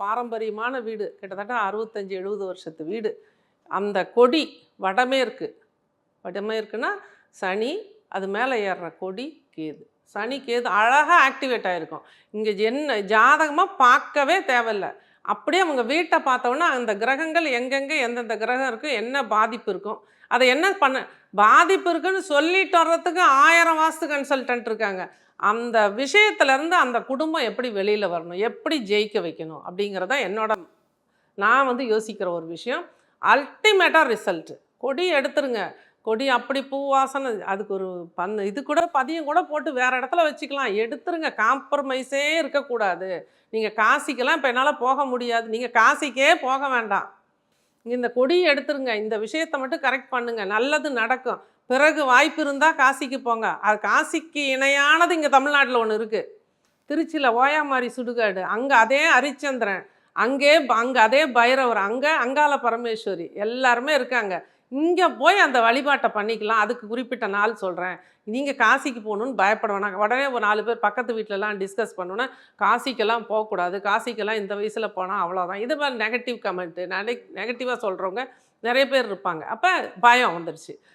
பாரம்பரியமான வீடு கிட்டத்தட்ட அறுபத்தஞ்சு எழுபது வருஷத்து வீடு. அந்த கொடி வடமேற்கு. வடமேற்குன்னா சனி அது மேலே ஏறுற கொடி கேது. சனி கேது அழகாக ஆக்டிவேட் ஆகிருக்கும் இங்கே என்ன ஜாதகமாக பார்க்கவே தேவையில்லை. அப்படியே அவங்க வீட்டை பார்த்தோன்னா அந்த கிரகங்கள் எங்கெங்கே எந்தெந்த கிரகம் இருக்கும் என்ன பாதிப்பு இருக்கும் அதை என்ன பண்ண பாதிப்பு இருக்குன்னு சொல்லிட்டு வர்றதுக்கு ஆயிரம் வாஸ்து கன்சல்டன்ட் இருக்காங்க. அந்த விஷயத்துலேருந்து அந்த குடும்பம் எப்படி வெளியில் வரணும் எப்படி ஜெயிக்க வைக்கணும் அப்படிங்கிறத என்னோட நான் வந்து யோசிக்கிற ஒரு விஷயம். அல்டிமேட்டாக ரிசல்ட்டு கொடி எடுத்துருங்க. கொடி அப்படி பூ வாசனை அதுக்கு ஒரு பந்து இது கூட பதியம் கூட போட்டு வேற இடத்துல வச்சுக்கலாம். எடுத்துருங்க. காம்ப்ரமைஸே இருக்கக்கூடாது. நீங்கள் காசிக்கெல்லாம் இப்போ என்னால் போக முடியாது. நீங்கள் காசிக்கே போக வேண்டாம். இந்த கொடியை எடுத்துருங்க. இந்த விஷயத்தை மட்டும் கரெக்ட் பண்ணுங்கள் நல்லது நடக்கும். பிறகு வாய்ப்பு இருந்தால் காசிக்கு போங்க. அது காசிக்கு இணையானது இங்கே தமிழ்நாட்டில் ஒன்று இருக்குது திருச்சியில் ஓயாமாரி சுடுகாடு. அங்கே அதே ஹரிச்சந்திரன். அங்கே அங்கே அதே பைரவர். அங்கே அங்காள பரமேஸ்வரி. எல்லாருமே இருக்காங்க. இங்கே போய் அந்த வழிபாட்டை பண்ணிக்கலாம். அதுக்கு குறிப்பிட்ட நாள் சொல்கிறேன் நீங்கள் காசிக்கு போகணுன்னு பயப்பட வேணாம். உடனே ஒரு நாலு பேர் பக்கத்து வீட்டிலலாம் டிஸ்கஸ் பண்ணோன்னா காசிக்கெல்லாம் போகக்கூடாது. காசிக்கெல்லாம் இந்த வயசில் போனால் அவ்வளோதான் இது மாதிரி நெகட்டிவ் கமெண்ட்டு நெகட்டிவாக சொல்கிறவங்க நிறைய பேர் இருப்பாங்க. அப்போ பயம் வந்துடுச்சு